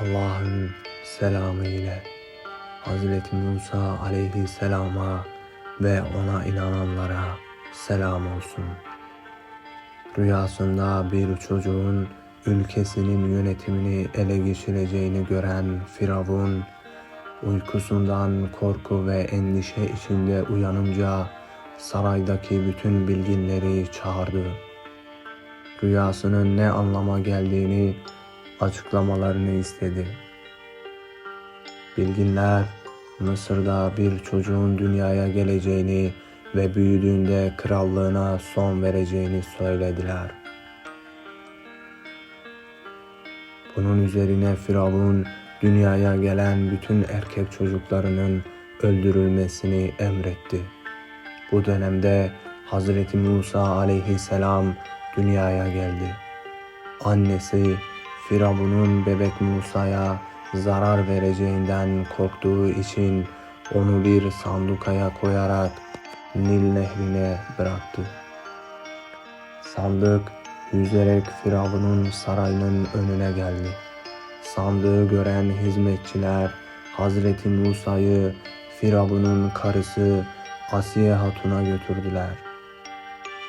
Allah'ın selamı ile Hazreti Musa aleyhisselama ve ona inananlara selam olsun. Rüyasında bir çocuğun ülkesinin yönetimini ele geçireceğini gören Firavun, uykusundan korku ve endişe içinde uyanınca saraydaki bütün bilginleri çağırdı. Rüyasının ne anlama geldiğini açıklamalarını istedi. Bilginler Mısır'da bir çocuğun dünyaya geleceğini ve büyüdüğünde krallığına son vereceğini söylediler. Bunun üzerine Firavun dünyaya gelen bütün erkek çocuklarının öldürülmesini emretti. Bu dönemde Hazreti Musa aleyhisselam dünyaya geldi. Annesi Firavun'un bebek Musa'ya zarar vereceğinden korktuğu için onu bir sandukaya koyarak Nil nehrine bıraktı. Sandık yüzerek Firavun'un sarayının önüne geldi. Sandığı gören hizmetçiler Hazreti Musa'yı Firavun'un karısı Asiye Hatun'a götürdüler.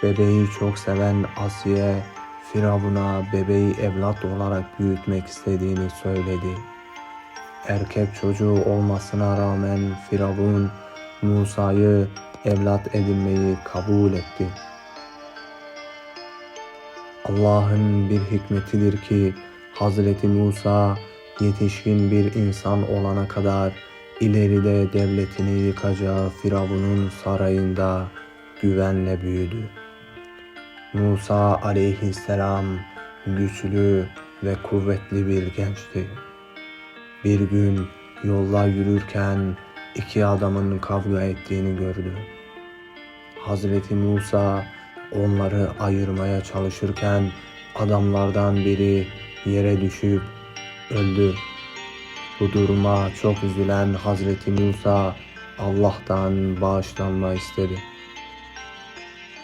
Bebeği çok seven Asiye Firavun'a bebeği evlat olarak büyütmek istediğini söyledi. Erkek çocuğu olmasına rağmen Firavun Musa'yı evlat edinmeyi kabul etti. Allah'ın bir hikmetidir ki Hazreti Musa yetişkin bir insan olana kadar ileride devletini yıkacağı Firavun'un sarayında güvenle büyüdü. Musa aleyhisselam güçlü ve kuvvetli bir gençti. Bir gün yolda yürürken iki adamın kavga ettiğini gördü. Hazreti Musa onları ayırmaya çalışırken adamlardan biri yere düşüp öldü. Bu duruma çok üzülen Hazreti Musa Allah'tan bağışlanma istedi.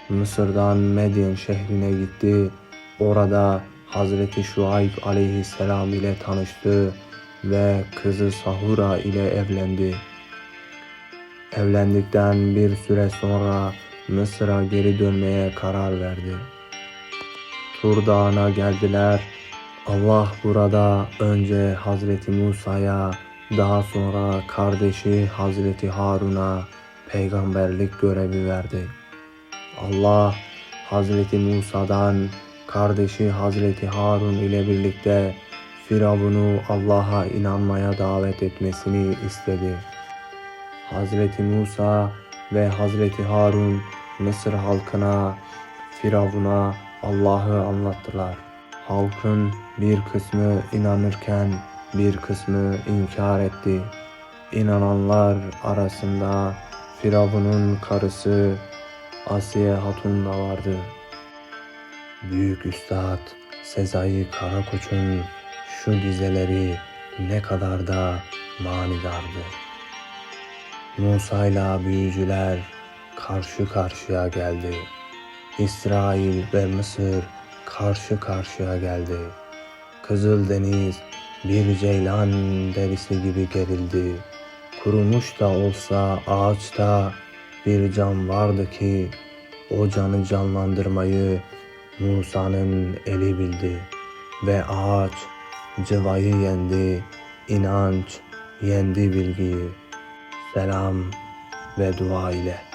Mısır'dan Medyen şehrine gitti. Orada Hazreti Şuayb aleyhisselam ile tanıştı ve kızı Sahura ile evlendi. Evlendikten bir süre sonra Mısır'a geri dönmeye karar verdi. Tur Dağı'na geldiler. Allah burada önce Hazreti Musa'ya daha sonra kardeşi Hazreti Harun'a peygamberlik görevi verdi. Allah Hazreti Musa'dan kardeşi Hazreti Harun ile birlikte Firavun'u Allah'a inanmaya davet etmesini istedi. Hazreti Musa ve Hazreti Harun Mısır halkına, Firavun'a Allah'ı anlattılar. Halkın bir kısmı inanırken bir kısmı inkar etti. İnananlar arasında Firavun'un karısı Asiye Hatun da vardı. Büyük Üstad Sezai Karakoç'un şu dizeleri ne kadar da manidardı. Musa büyücüler karşı karşıya geldi. İsrail ve Mısır karşı karşıya geldi. Kızıl Deniz bir ceylan derisi gibi gerildi. Kurumuş da olsa ağaçta bir can vardı ki o canı canlandırmayı Musa'nın eli bildi ve ağaç cıvayı yendi, inanç yendi bilgiyi. Selam ve dua ile.